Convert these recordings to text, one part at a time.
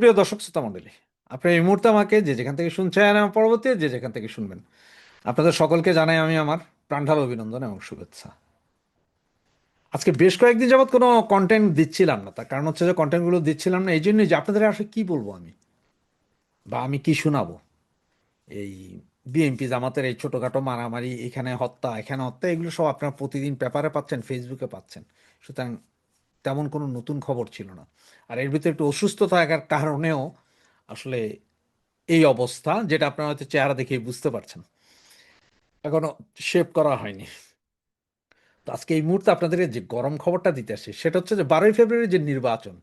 প্রিয় দর্শক শ্রোতা মণ্ডলী আপনি এই মুহূর্তে আমাকে যে যেখান থেকে শুনছেন আমার পরবর্তী যে যেখান থেকে শুনবেন, আপনাদের সকলকে জানাই আমি আমার প্রাণঢাল অভিনন্দন এবং শুভেচ্ছা। আজকে বেশ কয়েকদিন যাবৎ কোনো কন্টেন্ট দিচ্ছিলাম না। তার কারণ হচ্ছে যে কন্টেন্টগুলো দিচ্ছিলাম না এই জন্যই যে আপনাদের আসলে কি বলব আমি? বা আমি কি শোনাবো? এই বিএনপি জামাতের এই ছোটোখাটো মারামারি, এখানে হত্যা এখানে হত্যা, এগুলো সব আপনারা প্রতিদিন পেপারে পাচ্ছেন ফেসবুকে পাচ্ছেন। সুতরাং তেমন কোনো নতুন খবর ছিল না। আর এর ভিতরে একটু অসুস্থ থাকার কারণেও আসলে এই অবস্থা যেটা আপনারা হয়তো চেহারা দেখে বুঝতে পারছেন। এখনও শেপ করা হয়নি। তো আজকে এই মুহূর্তে আপনাদের যে গরম খবরটা দিতে আসছে, সেটা হচ্ছে যে বারোই ফেব্রুয়ারি যে নির্বাচন,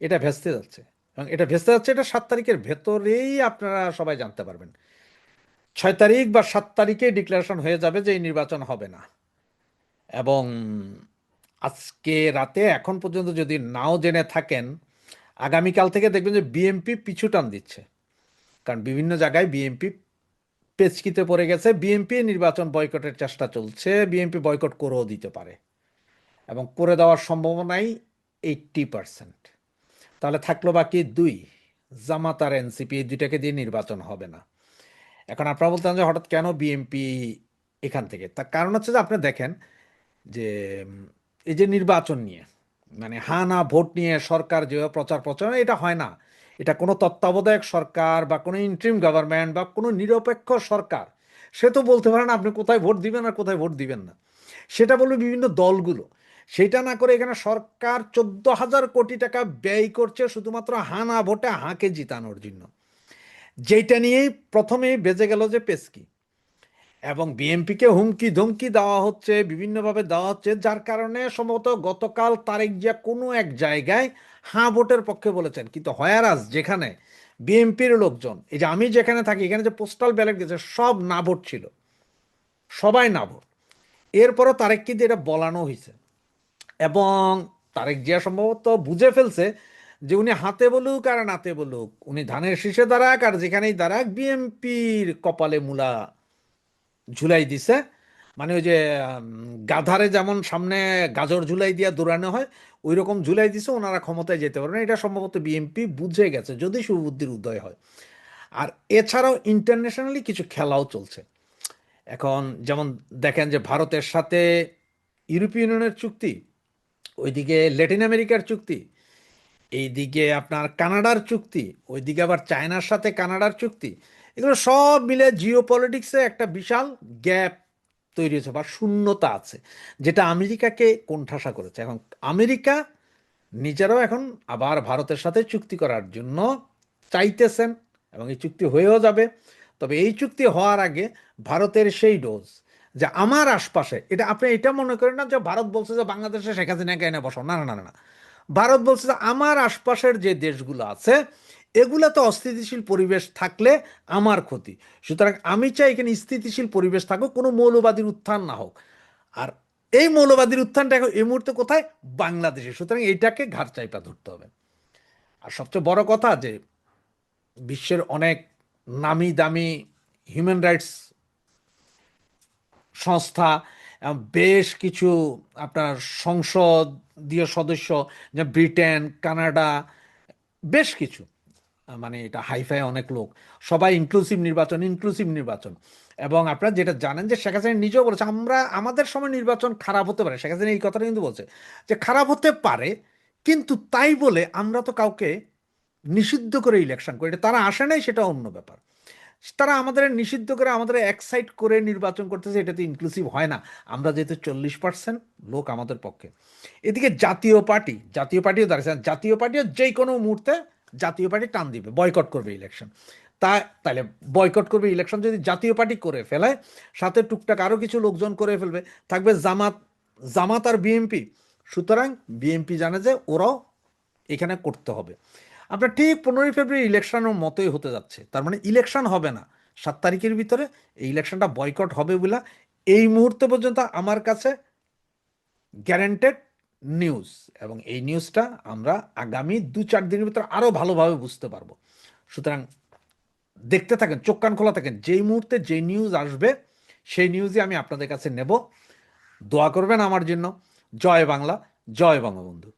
এটা ভেস্তে যাচ্ছে। এবং এটা ভেস্তে যাচ্ছে, এটা সাত তারিখের ভেতরেই আপনারা সবাই জানতে পারবেন। ছয় তারিখ বা সাত তারিখে ডিক্লারেশন হয়ে যাবে যে এই নির্বাচন হবে না। এবং আজকে রাতে, এখন পর্যন্ত যদি নাও জেনে থাকেন, আগামীকাল থেকে দেখবেন যে বিএমপি পিছু টান দিচ্ছে। কারণ বিভিন্ন জায়গায় বিএমপি পেচকিতে পড়ে গেছে। বিএমপি নির্বাচন বয়কটের চেষ্টা চলছে। বিএমপি বয়কট করেও দিতে পারে। এবং করে দেওয়ার সম্ভাবনাই এইটটি পার্সেন্ট। তাহলে থাকল বাকি দুই, জামাত আর এনসিপি, এই দুইটাকে দিয়ে নির্বাচন হবে না। এখন আপনারা বলতেন যে হঠাৎ কেন বিএমপি এখান থেকে? তার কারণ হচ্ছে যে আপনি দেখেন যে এই যে নির্বাচন নিয়ে মানে হা না ভোট নিয়ে সরকার যেভাবে প্রচার প্রচার, এটা হয় না। এটা কোনো তত্ত্বাবধায়ক সরকার বা কোনো ইন্ট্রিম গভর্নমেন্ট বা কোনো নিরপেক্ষ সরকার, সে তো বলতে পারে না আপনি কোথায় ভোট দিবেন আর কোথায় ভোট দিবেন না। সেটা বলবে বিভিন্ন দলগুলো। সেটা না করে এখানে সরকার চোদ্দ হাজার কোটি টাকা ব্যয় করছে শুধুমাত্র হা না ভোটে হাঁকে জিতানোর জন্য। যেটা নিয়েই প্রথমেই বেজে গেল যে পেস্কি এবং বিএনপিকে হুমকি ধমকি দেওয়া হচ্ছে, বিভিন্নভাবে দেওয়া হচ্ছে, যার কারণে সম্ভবত গতকাল তারেক জিয়া কোনো এক জায়গায় হাঁ ভোটের পক্ষে বলেছেন। কিন্তু হয়ারাজ যেখানে, বিএনপির লোকজন, এই যে আমি যেখানে থাকি, এখানে যে পোস্টাল ব্যালট গেছে সব না ভোট ছিল। সবাই না ভোট। এরপরও তারেক কিন্তু এটা বলানো হয়েছে। এবং তারেক জিয়া সম্ভবত বুঝে ফেলছে যে উনি হাতে বলুক আর নাতে বলুক, উনি ধানের শীষে দাঁড়াক আর যেখানেই দাঁড়াক, বিএনপির কপালে মূলা। ঝুলাই দিছে। মানে ওই যে গাধারে যেমন সামনে গাজর ঝুলাই দিয়া দৌড়ানো হয় ওই রকম ঝুলাই দিছে, ওনারা ক্ষমতায় যেতে পারবে না। এটা সম্ভবত বিএনপি বুঝে গেছে, যদি সুবুদ্ধির উদয় হয়। আর এছাড়াও ইন্টারন্যাশনালি কিছু খেলাও চলছে। এখন যেমন দেখেন যে ভারতের সাথে ইউরোপীয় ইউনিয়নের চুক্তি, ওইদিকে ল্যাটিন আমেরিকার চুক্তি, এইদিকে আপনার কানাডার চুক্তি, ওইদিকে আবার চায়নার সাথে কানাডার চুক্তি এগুলো সব মিলে জিও পলিটিক্সে একটা বিশাল গ্যাপ তৈরি হয়েছে বা শূন্যতা আছে, যেটা আমেরিকাকে কোণঠাসা করেছে। এখন আমেরিকা নিজেরাও এখন আবার ভারতের সাথে চুক্তি করার জন্য চাইতেছেন এবং এই চুক্তি হয়েও যাবে। তবে এই চুক্তি হওয়ার আগে ভারতের সেই ডোজ যে আমার আশপাশে, এটা আপনি এটা মনে করেন না যে ভারত বলছে যে বাংলাদেশে শেখ হাসিনাকে এনে বসো না না না না। ভারত বলছে যে আমার আশপাশের যে দেশগুলো আছে এগুলাতে অস্থিতিশীল পরিবেশ থাকলে আমার ক্ষতি। সুতরাং আমি চাই এখানে স্থিতিশীল পরিবেশ থাকুক, কোনো মৌলবাদীর উত্থান না হোক। আর এই মৌলবাদীর উত্থানটা এখন এই মুহূর্তে কোথায়? বাংলাদেশে। সুতরাং এইটাকে ঘাট চাইপা ধরতে হবে। আর সবচেয়ে বড় কথা যে বিশ্বের অনেক নামি দামি হিউম্যান রাইটস সংস্থা বেশ কিছু আপনার সংসদীয় সদস্য যে ব্রিটেন, কানাডা, বেশ কিছু। মানে এটা হাইফাই অনেক লোক। সবাই ইনক্লুসিভ নির্বাচন ইনক্লুসিভ নির্বাচন। এবং আপনারা যেটা জানেন যে শেখ হাসিনা নিজেও বলেছে, আমরা, আমাদের সময় নির্বাচন খারাপ হতে পারে। শেখ হাসিনা এই কথাটা কিন্তু বলছে যে, খারাপ হতে পারে, কিন্তু তাই বলে আমরা তো কাউকে নিষিদ্ধ করে ইলেকশন করি। তারা আসে নাই, সেটা অন্য ব্যাপার। তারা আমাদের নিষিদ্ধ করে, আমাদের এক্সাইট করে নির্বাচন করতেছে এটা তো ইনক্লুসিভ হয় না। আমরা যেহেতু চল্লিশ পার্সেন্ট লোক আমাদের পক্ষে। এদিকে জাতীয় পার্টি, জাতীয় পার্টিও দাঁড়িয়েছে। জাতীয় পার্টিও যে কোনো মুহূর্তে জাতীয় পার্টি টান দিবে বয়কট করবে ইলেকশন তা তাহলে বয়কট করবে ইলেকশন যদি জাতীয় পার্টি করে ফেলে, সাথে টুকটাক আরও কিছু লোকজন করে ফেলবে, থাকবে জামাত জামাত আর বিএমপি সুতরাং বিএমপি জানে যে ওরাও এখানে করতে হবে। আপনার ঠিক পনেরোই ফেব্রুয়ারি ইলেকশনের মতোই হতে যাচ্ছে। তার মানে ইলেকশন হবে না। সাত তারিখের ভিতরে এই ইলেকশনটা বয়কট হবে বলে এই মুহূর্তে পর্যন্ত আমার কাছে গ্যারেন্টেড নিউজ এবং এই নিউজটা আমরা আগামী দু চার দিনের ভিতরে আরও ভালোভাবে বুঝতে পারব। সুতরাং দেখতে থাকেন, চোখ কান খোলা থাকেন, যেই মুহূর্তে যে নিউজ আসবে, সেই নিউজই আমি আপনাদের কাছে নেব। দোয়া করবেন আমার জন্য। জয় বাংলা, জয় বঙ্গবন্ধু।